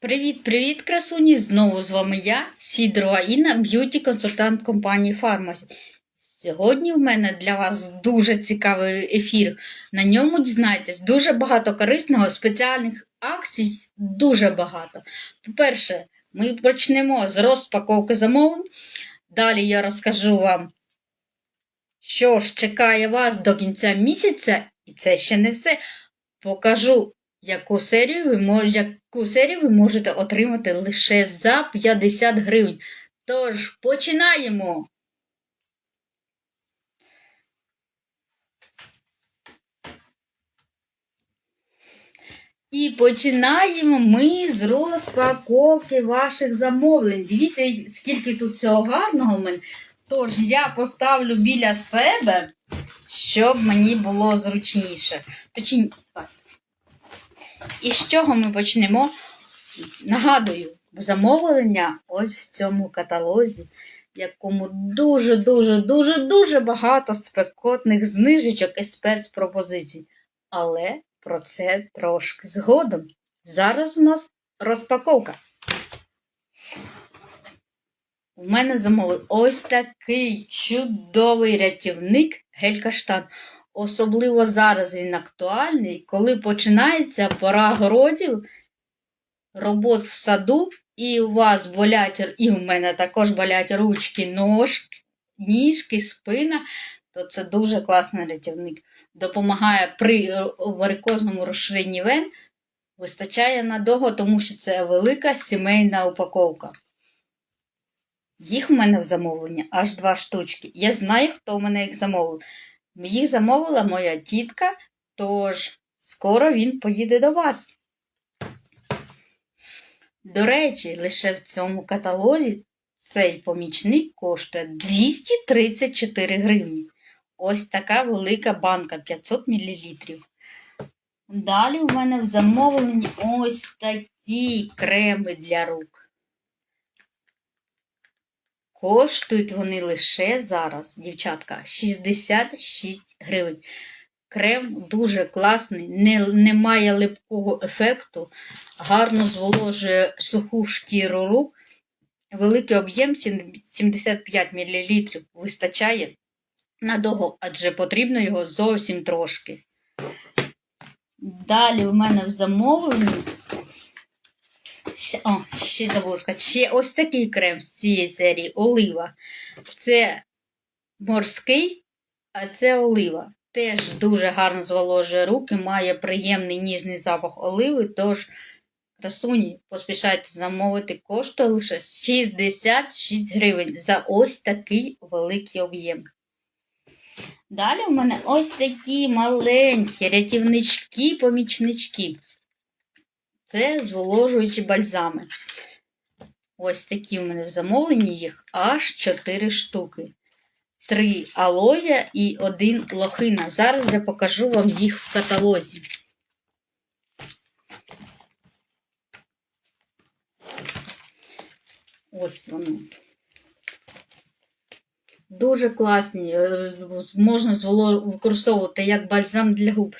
Привіт-привіт, красуні! Знову з вами я, Сідрова Інна, б'юті-консультант компанії Фармасі. Сьогодні в мене для вас дуже цікавий ефір. На ньому дізнаєтесь дуже багато корисного, спеціальних акцій дуже багато. По-перше, ми почнемо з розпаковки замовлень. Далі я розкажу вам, що ж чекає вас до кінця місяця, і це ще не все. Покажу яку серію ви мож... яку серію ви можете отримати лише за 50 гривень. Тож, починаємо! І починаємо ми з розпаковки ваших замовлень. Дивіться, скільки тут цього гарного в мене. Тож я поставлю біля себе, щоб мені було зручніше. Точніше. І з чого ми почнемо? Нагадую, замовлення ось в цьому каталозі, в якому дуже-дуже-дуже дуже багато спекотних знижечок і спецпропозицій. Але про це трошки згодом. Зараз у нас розпаковка. У мене замовив ось такий чудовий рятівник гель-каштан. Особливо зараз він актуальний, коли починається пора городів, робот в саду, і у вас болять, і у мене також болять ручки, ножки, ніжки, спина, то це дуже класний рятівник. Допомагає при варикозному розширенні вен. Вистачає надовго, тому що це велика сімейна упаковка. Їх в мене в замовленні аж два штучки. Я знаю, хто в мене їх замовив. Їх замовила моя тітка, тож скоро він поїде до вас. До речі, лише в цьому каталозі цей помічник коштує 234 гривні. Ось така велика банка 500 мл. Далі у мене в замовленні ось такі креми для рук. Коштують вони лише зараз, дівчатка, 66 гривень. Крем дуже класний, не, не має липкого ефекту, гарно зволожує суху шкіру рук. Великий об'єм 75 мл вистачає надовго, адже потрібно його зовсім трошки. Далі в мене в замовленні о, ще забула сказати, ще ось такий крем з цієї серії олива. Це морський, а це олива. Теж дуже гарно зволожує руки, має приємний ніжний запах оливи, тож, красуні, поспішайте замовити, коштує лише 66 гривень за ось такий великий об'єм. Далі в мене ось такі маленькі рятівнички-помічнички. Це зволожуючі бальзами. Ось такі у мене в замовленні їх аж 4 штуки. 3 алоя і 1 лохина. Зараз я покажу вам їх в каталозі. Ось вони. Дуже класні. е, Можна використовувати як бальзам для губ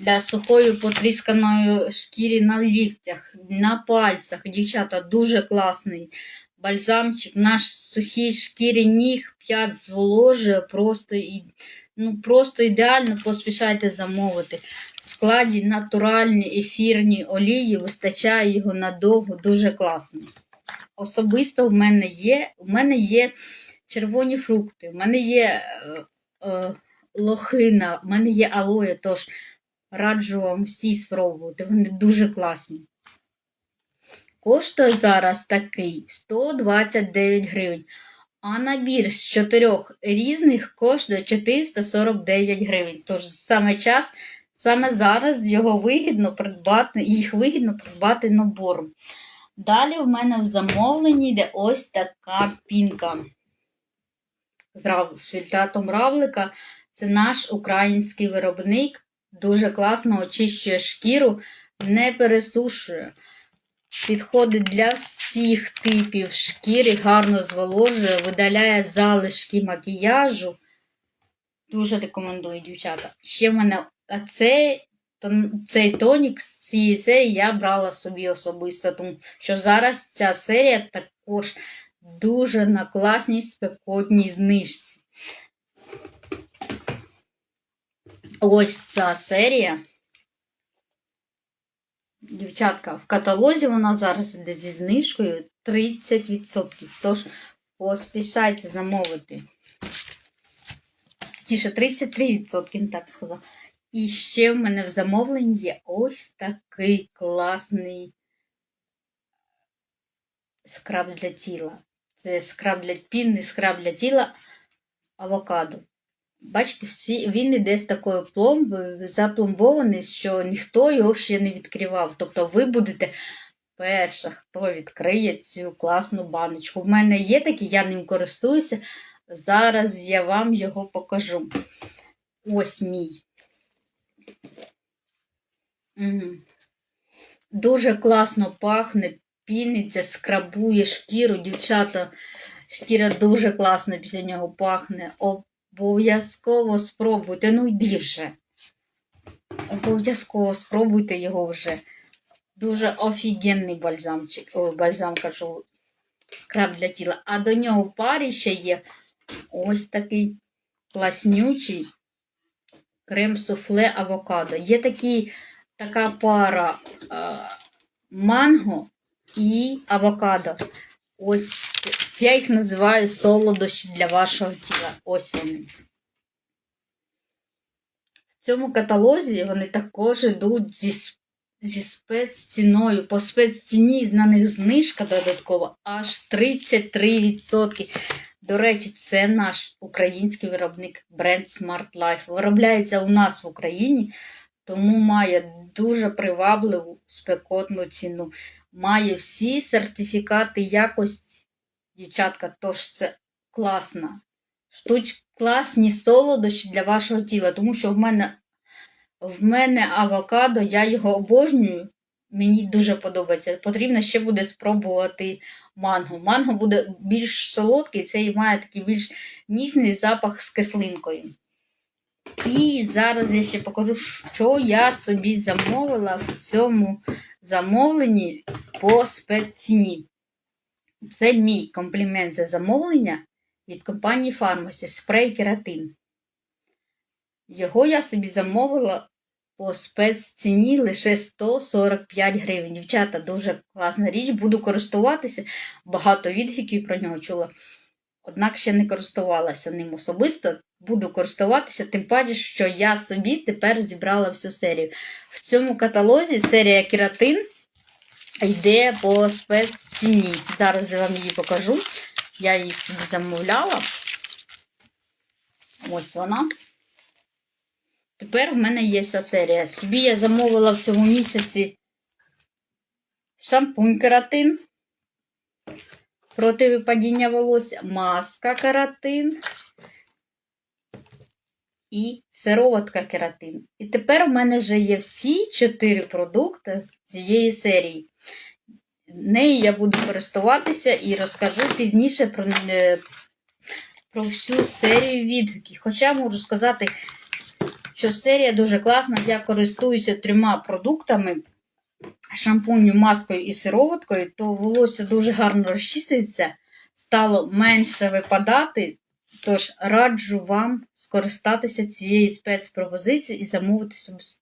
для сухої потрісканої шкіри на ліктях, на пальцях. Дівчата, дуже класний бальзамчик. Наш сухій шкірі ніг 5 зволожує, просто і, ну, просто ідеально поспішайте замовити. В складі натуральні ефірні олії, вистачає його надовго, дуже класний. Особисто в мене є, в мене є червоні фрукти, в мене є е, е, лохина, в мене є алоє, тож Раджу вам всі спробувати, вони дуже класні. Коштує зараз такий 129 гривень. А набір з чотирьох різних коштує 449 гривень. Тож саме час, саме зараз його вигідно придбати, їх вигідно придбати набором. Далі в мене в замовленні йде ось така пінка з фільтратом равлика. Це наш український виробник дуже класно очищує шкіру, не пересушує. Підходить для всіх типів шкіри, гарно зволожує, видаляє залишки макіяжу. Дуже рекомендую, дівчата. Ще в мене а це цей тонік з цієї серії я брала собі особисто, тому що зараз ця серія також дуже на класній спекотній знижці. Ось ця серія. Дівчатка, в каталозі вона зараз йде зі знижкою 30%. Тож поспішайте замовити. Точніше, 33%, не так сказав. І ще в мене в замовленні є ось такий класний скраб для тіла. Це скраб для пінний скраб для тіла авокадо. Бачите, всі, він іде з такою пломбою, запломбований, що ніхто його ще не відкривав. Тобто ви будете перша, хто відкриє цю класну баночку. В мене є такий, я ним користуюся. Зараз я вам його покажу. Ось мій. Дуже класно пахне, піниться, скрабує шкіру. Дівчата, шкіра дуже класно після нього пахне. Обов'язково спробуйте. Ну йди вже. Обов'язково спробуйте його вже. Дуже офігенний бальзамчик. Ой, бальзам кажу, скраб для тіла. А до нього в парі ще є ось такий класнючий крем суфле авокадо. Є такі, така пара е, манго і авокадо. Ось я їх називаю солодощі для вашого тіла. Ось вони. В цьому каталозі вони також йдуть зі, зі спецціною. По спецціні на них знижка додаткова аж 33%. До речі, це наш український виробник бренд Smart Life. Виробляється у нас в Україні, тому має дуже привабливу спекотну ціну. Має всі сертифікати якості, дівчатка, тож це класна штуч, класні солодощі для вашого тіла, тому що в мене, в мене авокадо, я його обожнюю. Мені дуже подобається. Потрібно ще буде спробувати манго. Манго буде більш солодкий, цей має такий більш ніжний запах з кислинкою. І зараз я ще покажу, що я собі замовила в цьому замовленні по спецціні. Це мій комплімент за замовлення від компанії Pharmacy спрей кератин. Його я собі замовила по спецціні лише 145 гривень. Дівчата, дуже класна річ, буду користуватися. Багато відгуків про нього чула. Однак ще не користувалася ним особисто. Буду користуватися, тим паче, що я собі тепер зібрала всю серію. В цьому каталозі серія кератин йде по спецціні. Зараз я вам її покажу. Я її собі замовляла. Ось вона. Тепер в мене є вся серія. Собі я замовила в цьому місяці шампунь кератин проти випадіння волосся, маска кератин і сироватка кератин. І тепер в мене вже є всі чотири продукти з цієї серії. Нею я буду користуватися і розкажу пізніше про, е, про всю серію відгуків. Хоча можу сказати, що серія дуже класна. Я користуюся трьома продуктами: шампунью, маскою і сироваткою, то волосся дуже гарно розчісується, стало менше випадати. Тож раджу вам скористатися цією спецпропозицією і замовити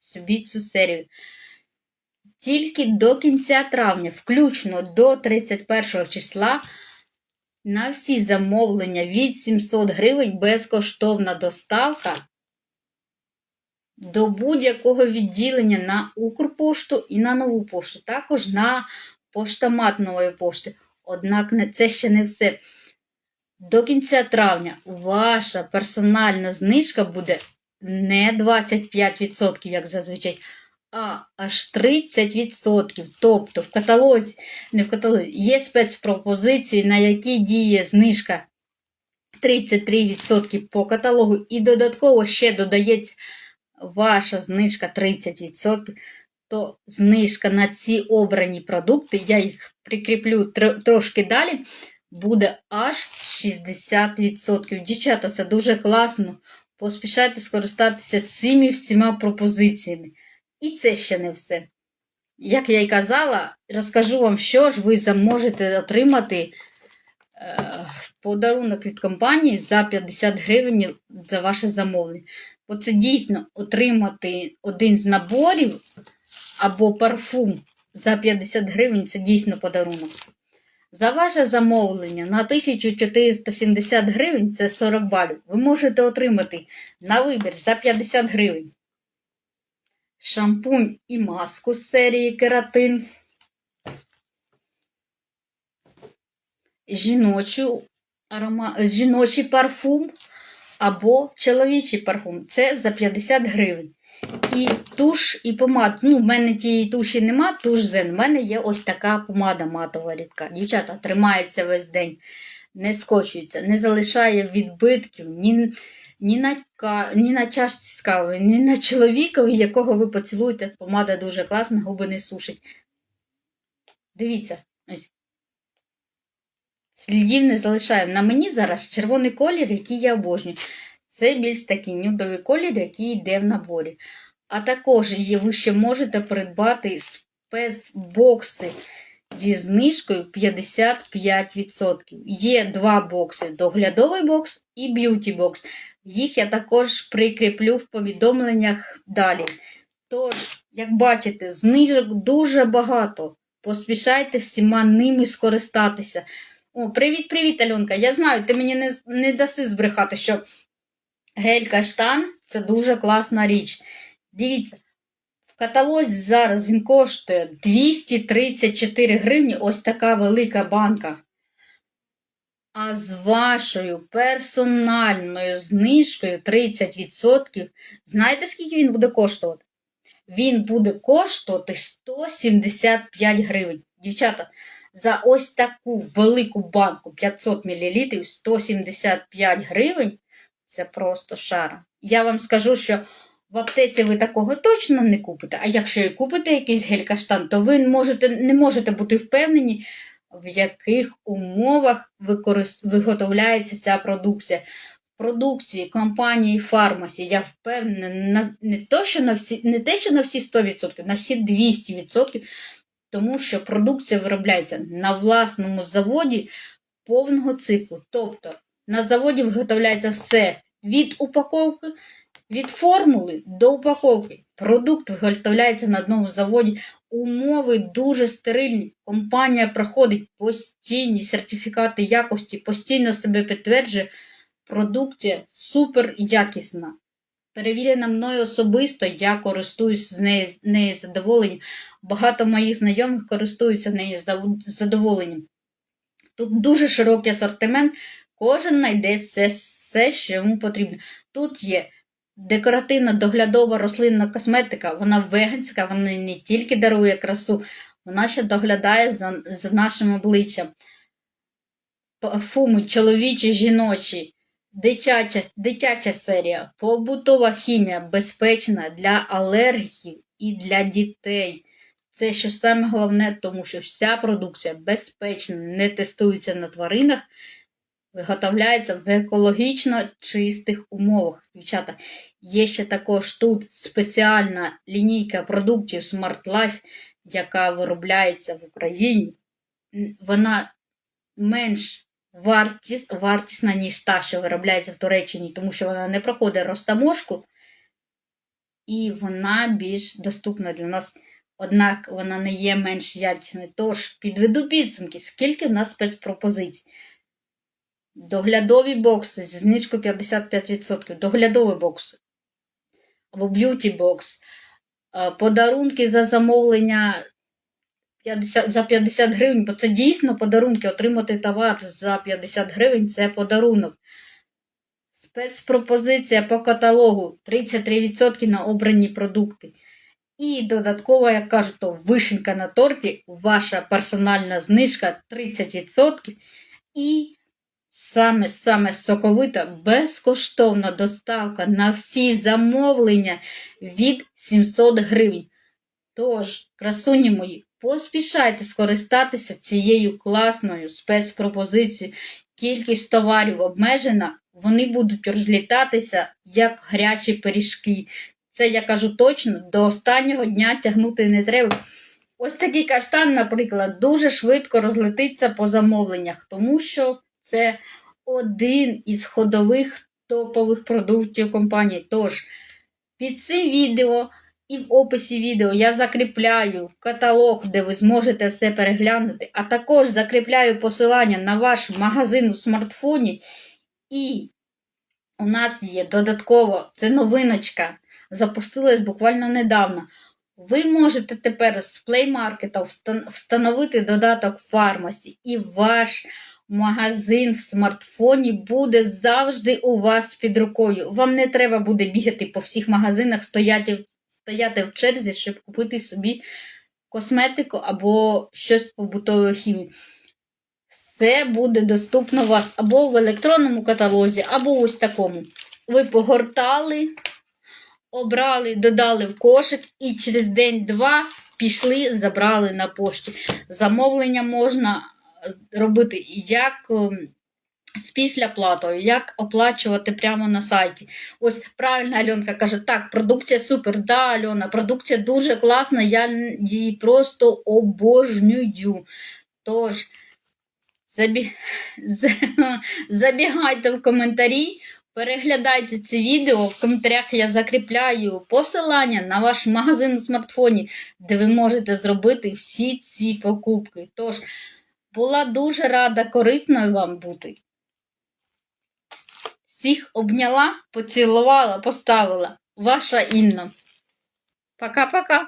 собі- цю серію. Тільки до кінця травня, включно до 31 числа, на всі замовлення від 700 гривень безкоштовна доставка до будь-якого відділення на Укрпошту і на нову пошту, також на поштомат нової пошти. Однак це ще не все. До кінця травня ваша персональна знижка буде не 25%, як зазвичай, а аж 30%. Тобто в каталозі, не в каталозі, є спецпропозиції, на які діє знижка 33% по каталогу, і додатково ще додається ваша знижка 30%, то знижка на ці обрані продукти, я їх прикріплю трошки далі, буде аж 60%. Дівчата, це дуже класно. Поспішайте скористатися цими всіма пропозиціями. І це ще не все. Як я й казала, розкажу вам, що ж ви зможете отримати е, подарунок від компанії за 50 гривень за ваше замовлення. Бо це дійсно отримати один з наборів або парфум за 50 гривень це дійсно подарунок. За ваше замовлення на 1470 гривень це 40 балів. Ви можете отримати на вибір за 50 гривень шампунь і маску з серії кератин, жіночу арома... жіночий парфум або чоловічий парфум. Це за 50 гривень. І туш, і помад. Ну, в мене тієї туші нема, туш зен. В мене є ось така помада матова рідка. Дівчата, тримається весь день, не скочується, не залишає відбитків ні, ні, на, ні на чашці з кавою, ні на чоловікові, якого ви поцілуєте. Помада дуже класна, губи не сушить. Дивіться. Слідів не залишаємо. На мені зараз червоний колір, який я обожнюю. Це більш такий нюдовий колір, який йде в наборі. А також ви ще можете придбати спецбокси зі знижкою 55%. Є два бокси: доглядовий бокс і б'юті бокс. Їх я також прикріплю в повідомленнях далі. Тож, як бачите, знижок дуже багато. Поспішайте всіма ними скористатися. О, привіт-привіт, Альонка. Я знаю, ти мені не, не даси збрехати, що гель каштан це дуже класна річ. Дивіться, в каталозі зараз він коштує 234 гривні, ось така велика банка. А з вашою персональною знижкою 30%, знаєте, скільки він буде коштувати? Він буде коштувати 175 гривень. Дівчата, за ось таку велику банку 500 мл 175 гривень це просто шара. Я вам скажу, що в аптеці ви такого точно не купите. А якщо і купите якийсь гель-каштан, то ви можете, не можете бути впевнені, в яких умовах виготовляється ця продукція. Продукції компанії Фармасі я впевнена не, то, що на всі, не те, що на всі 100%, на всі 200%, тому що продукція виробляється на власному заводі повного циклу. Тобто на заводі виготовляється все від упаковки, від формули до упаковки. Продукт виготовляється на одному заводі. Умови дуже стерильні. Компанія проходить постійні сертифікати якості, постійно себе підтверджує. Продукція супер якісна. Перевірена мною особисто, я користуюсь з нею, з нею задоволенням. Багато моїх знайомих користуються нею задоволенням. Тут дуже широкий асортимент, кожен знайде все, все, що йому потрібно. Тут є декоративна доглядова рослинна косметика, вона веганська, вона не тільки дарує красу, вона ще доглядає за, за нашим обличчям. Парфуми чоловічі, жіночі, дитяча, дитяча серія, побутова хімія безпечна для алергіків і для дітей. Це що саме головне, тому що вся продукція безпечна, не тестується на тваринах, виготовляється в екологічно чистих умовах. Дівчата, є ще також тут спеціальна лінійка продуктів Smart Life, яка виробляється в Україні. Вона менш вартіс, вартісна, ніж та, що виробляється в Туреччині, тому що вона не проходить розтаможку, і вона більш доступна для нас. Однак вона не є менш якісною. Тож, підведу підсумки, скільки в нас спецпропозицій. Доглядові бокси зі знижкою 55%, доглядовий бокс або б'юті бокс, е, подарунки за замовлення 50, за 50 гривень, бо це дійсно подарунки. Отримати товар за 50 гривень це подарунок. Спецпропозиція по каталогу 33% на обрані продукти. І додатково, як кажуть, то вишенька на торті, ваша персональна знижка 30%. І саме саме соковита безкоштовна доставка на всі замовлення від 700 гривень. Тож, красуні мої, поспішайте скористатися цією класною спецпропозицією. Кількість товарів обмежена, вони будуть розлітатися як гарячі пиріжки. Це я кажу точно, до останнього дня тягнути не треба. Ось такий каштан, наприклад, дуже швидко розлетиться по замовленнях, тому що це один із ходових топових продуктів компанії. Тож, під цим відео і в описі відео я закріпляю каталог, де ви зможете все переглянути, а також закріпляю посилання на ваш магазин у смартфоні. І у нас є додатково, це новиночка, запустилась буквально недавно. Ви можете тепер з Play Market встановити додаток Pharmacy, і ваш магазин в смартфоні буде завжди у вас під рукою. Вам не треба буде бігати по всіх магазинах, стояти, стояти в черзі, щоб купити собі косметику або щось побутової хімії. Все буде доступно у вас або в електронному каталозі, або ось такому. Ви погортали, обрали, додали в кошик і через день-два пішли, забрали на пошті. Замовлення можна робити як ем, з післяплатою, як оплачувати прямо на сайті. Ось правильно Альонка каже, так, продукція супер, да, Альона, продукція дуже класна, я її просто обожнюю. Тож, забі... забігайте в коментарі, переглядайте це відео. В коментарях я закріпляю посилання на ваш магазин у смартфоні, де ви можете зробити всі ці покупки. Тож, була дуже рада корисною вам бути. Всіх обняла, поцілувала, поставила. Ваша Інна. Пока-пока.